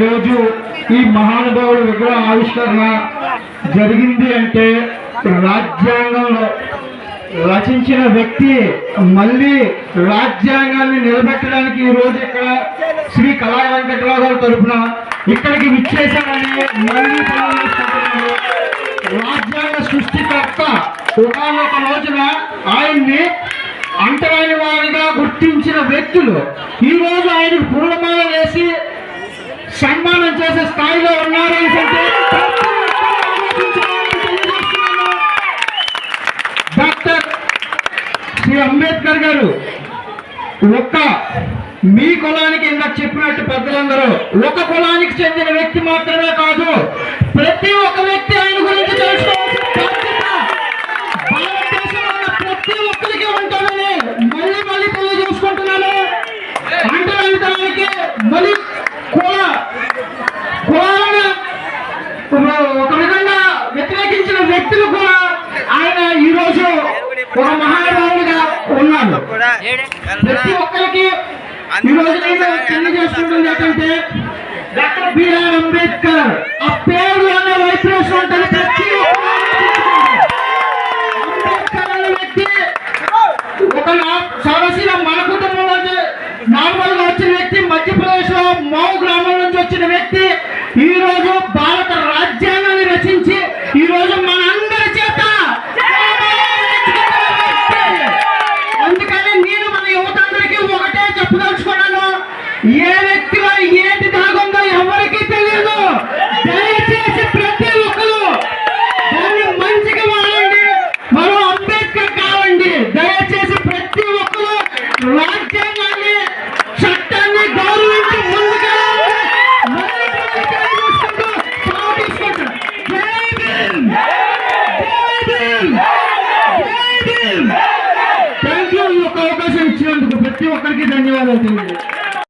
ఈరోజు ఈ మహానుభావుడు విగ్రహ ఆవిష్కరణ జరిగింది అంటే రాజ్యాంగంలో రచించిన వ్యక్తి మళ్ళీ రాజ్యాంగాన్ని నిలబెట్టడానికి ఈ రోజు ఇక్కడ శ్రీ కళా వెంకటరావు గారి తరఫున ఇక్కడికి విచ్చేశారని మళ్ళీ రాజ్యాంగ సృష్టికర్త ఒకనొక రోజున ఆయన్ని అంటరాని వారిగా గుర్తించిన వ్యక్తులు. ఈ రోజు ఆయనకు పూలమాల వేసి సన్మానం చేసే స్థాయిలో ఉన్నారు డాక్టర్ శ్రీ అంబేద్కర్ గారు ఒక్క మీ కులానికి ఇందాక చెప్పినట్టు పెద్దలందరూ ఒక కులానికి చెందిన వ్యక్తి మాత్రమే కాదు ప్రతి ఒక్క వ్యక్తి ఆయన గురించి తెలుసుకోవాల్సిన ప్రతి ఒక్కరికి ఉంటామని మళ్ళీ మళ్ళీ తెలియజేసుకుంటున్నాను. అంటరానితనానికి వ్యక్తులు కూడా ఆయన ఈ రోజు ఒక మహానుభావుడిగా ఉన్నారు. ప్రతి ఒక్కరికి ఈ రోజు నేను తెలియజేసుకుంటుంది ఏంటంటే డాక్టర్ బిఆర్ అంబేద్కర్ ఆ పేరు అనే వైబ్రేషన్ ఉంటుంది ప్రతి ఒక్కరు అంబేద్కర్ అనే వ్యక్తి ఒక నా- మన కుటుంబంలో నార్మల్గా వచ్చిన వ్యక్తి మధ్యప్రదేశ్లో మౌ గ్రామం నుంచి వచ్చిన వ్యక్తి ఈ రోజు భారత రాజ్యాంగాన్ని రచించి ఈ రోజు మన అందరి చేత అందుకని నేను మన యువత అందరికీ ఒకటే చెప్పదలుచుకున్నాను ఏ వ్యక్తిలో ఏది దాగుందో ఎవరికీ తెలియదు. దయచేసి ప్రతి ఒక్కరు దాన్ని మంచిగా వాడండి. మనం అంబేద్కర్ కావండి. దయచేసి ప్రతి ఒక్కరు రాజ్యాంగాన్ని చట్టాన్ని గౌరవించి ముందుగా థ్యాంక్ యూ ఈ యొక్క అవకాశం ఇచ్చినందుకు ప్రతి ఒక్కరికి ధన్యవాదాలు తెలియదు